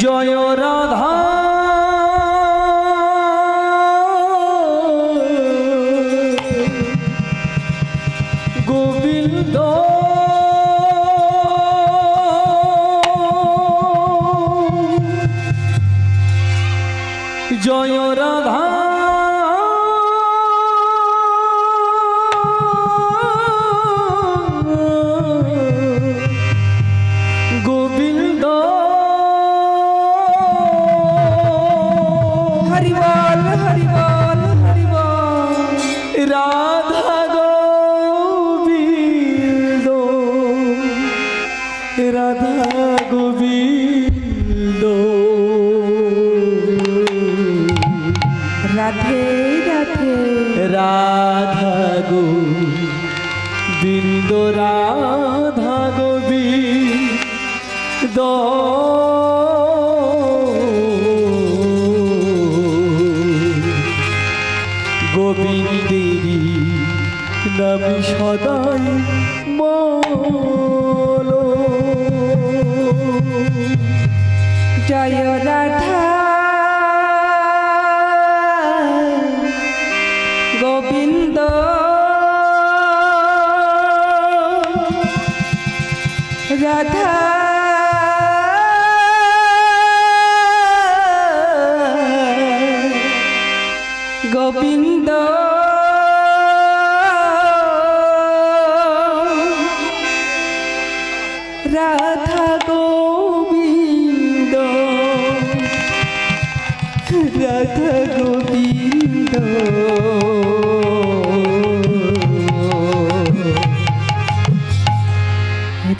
জয় রাধা। নবী সদাই বলো জয় রাধা। গোবিন্দ। রাধা। গোবিন্দ।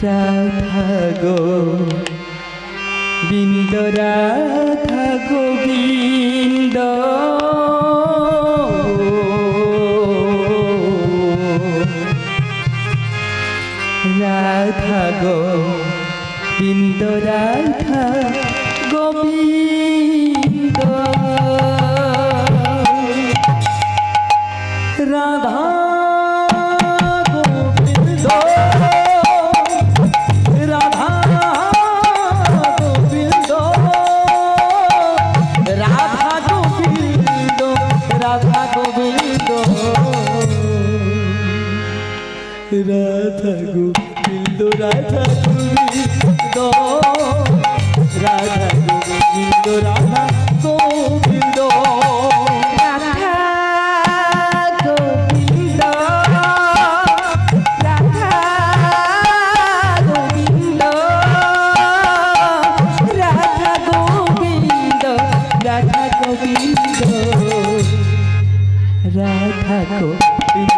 রাধা গো বিন্দরা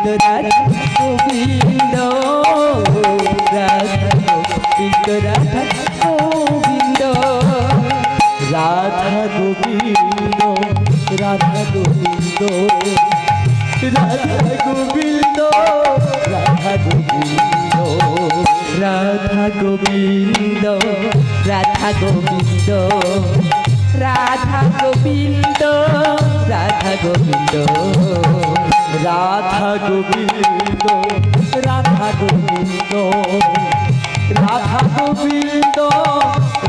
বিন্দরাজ গোবিন্দ রাধা গোবিন্দ রাধা গোবিন্দ রাধা গোবিন্দ রাধা গোবিন্দ রাধা গোবিন্দ রাধা গোবিন্দ রাধা গোবিন্দ রাধা গোবিন্দ রাধা গোবিন্দ রাধা গোবিন্দ রাধা গোবিন্দ রাধা গোবিন্দ রাধা গোবিন্দ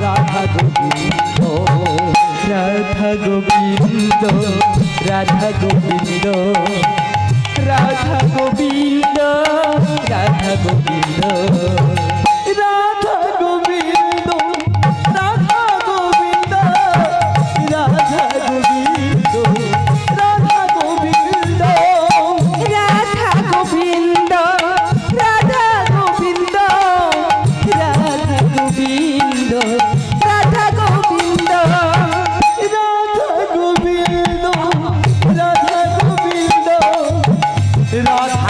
রাধা গোবিন্দ রাধা গোবিন্দ রাধা গোবিন্দ রাধা গোবিন্দ রাধা গোবিন্দ। রাত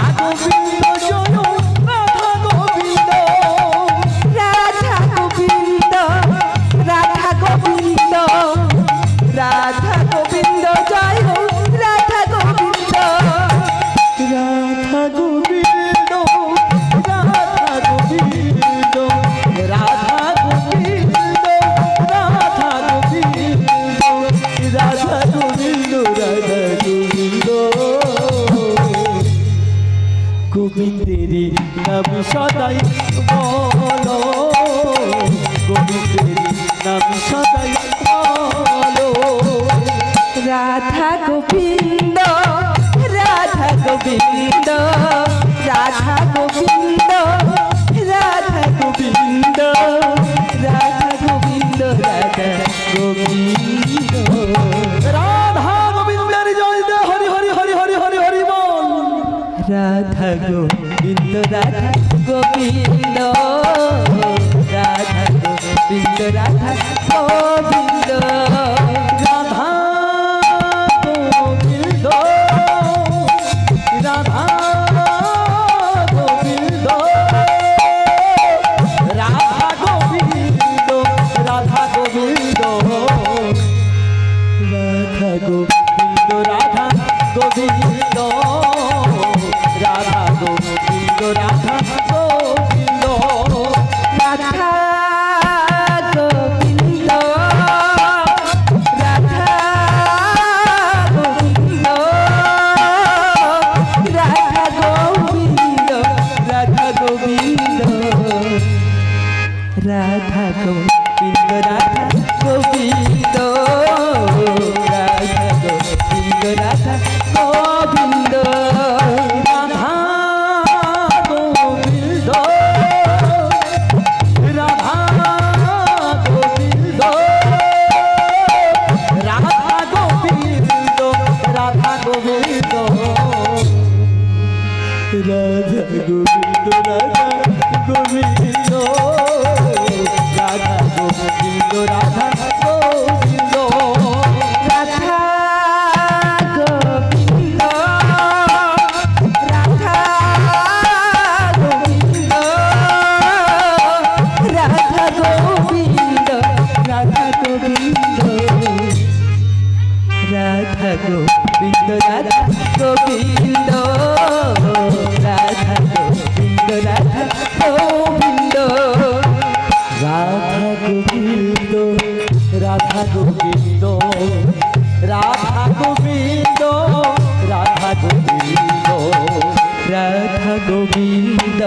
রাধা গোবিন্দ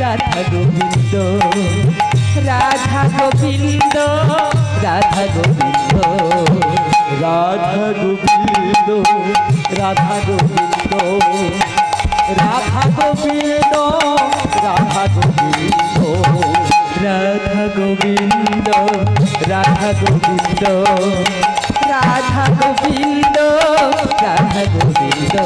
রাধা গোবিন্দ রাধা গোবিন্দ রাধা গোবিন্দ রাধা গোবিন্দ রাধা গোবিন্দ রাধা গোবিন্দ রাধা গোবিন্দ রাধা গোবিন্দ রাধা গোবিন্দ রাধা গোবিন্দ রাধা গোবিন্দ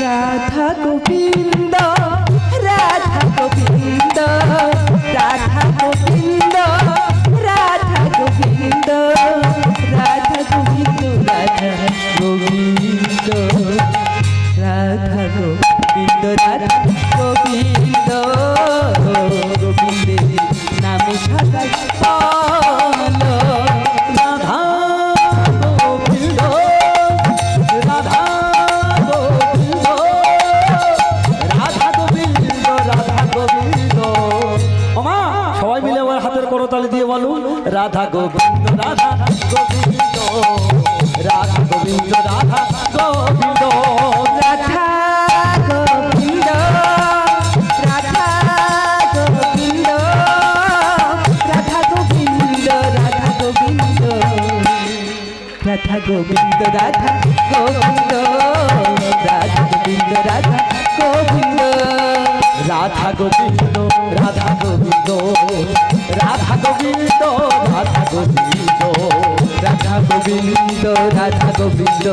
রাধা গোবিন্দ রাধা গোবিন্দ রাধা গোবিন্দ রাধা গোবিন্দ রাধা গোবিন্দ রাধা গোবিন্দ রাধা গোবিন্দ, রাধা রাধা গোবিন্দ রাধা গোবিন্দ রাধা গোবিন্দ রাধা গোবিন্দ গোবিন্দ রাধা গোবিন্দ রাধা গোবিন্দ রাধা গোবিন্দ রাধা গোবিন্দ রাধা গোবিন্দ রাধা গোবিন্দ রাধা গোবিন্দ রাধা গোবিন্দ রাধা গোবিন্দ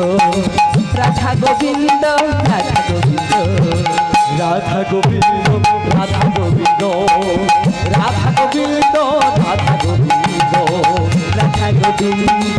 রাধা গোবিন্দ রাধা গোবিন্দ রাধা গোবিন্দ রাধা গোবিন্দ রাধা গোবিন্দ রাধা গোবিন্দ রাধা গোবিন্দ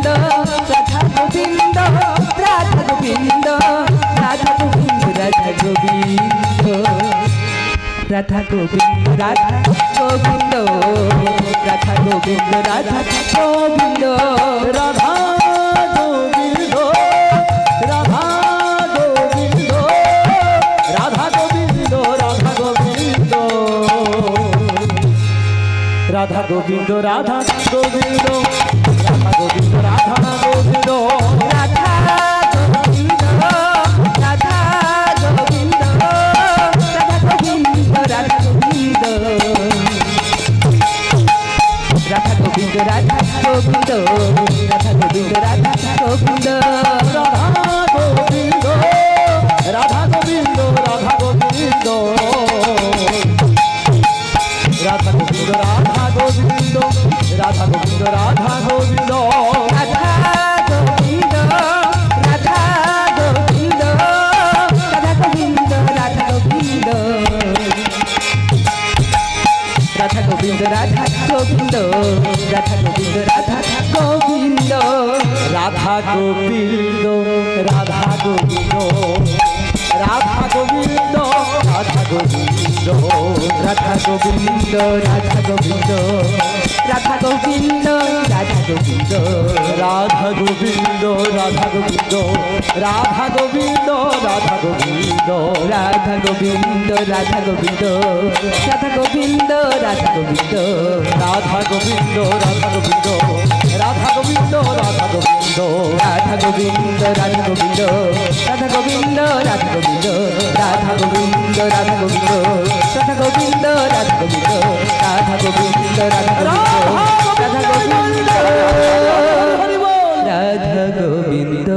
রাধা গোবিন্দ রাধা গোবিন্দ রাধা গোবিন্দ রাধা গোবিন্দ রাধা গোবিন্দ রাধা গোবিন্দ রাধা গোবিন্দ রাধা গোবিন্দ রাধা গোবিন্দ রাধা গোবিন্দ রাধা গোবিন্দ রাধা গোবিন্দ রাধা রাধা গোবিন্দ রাধা গোবিন্দ রাধা গোবিন্দ রাধা গোবিন্দ রাধা গোবিন্দ রাধা গোবিন্দ রাধা গোবিন্দ রাধা গোবিন্দ রাধা গোবিন্দ রাধা গোবিন্দ রাধা গোবিন্দ রাধা গোবিন্দ রাধা গোবিন্দ রাধা গোবিন্দ রাধা গোবিন্দ রাধা গোবিন্দ রাধা গোবিন্দ রাধা গোবিন্দ রাধা গোবিন্দ রাধা গোবিন্দ রাধা গোবিন্দ রাধা গোবিন্দ রাধা গোবিন্দ রাধা গোবিন্দ রাধা গোবিন্দ রাধা গোবিন্দ রাধা গোবিন্দ রাধা গোবিন্দ রাধা গোবিন্দ রাধা গোবিন্দ রাধা গোবিন্দ রাধা গোবিন্দ রাধা গোবিন্দ রাধা গোবিন্দ রাধা গোবিন্দ রাধা গোবিন্দ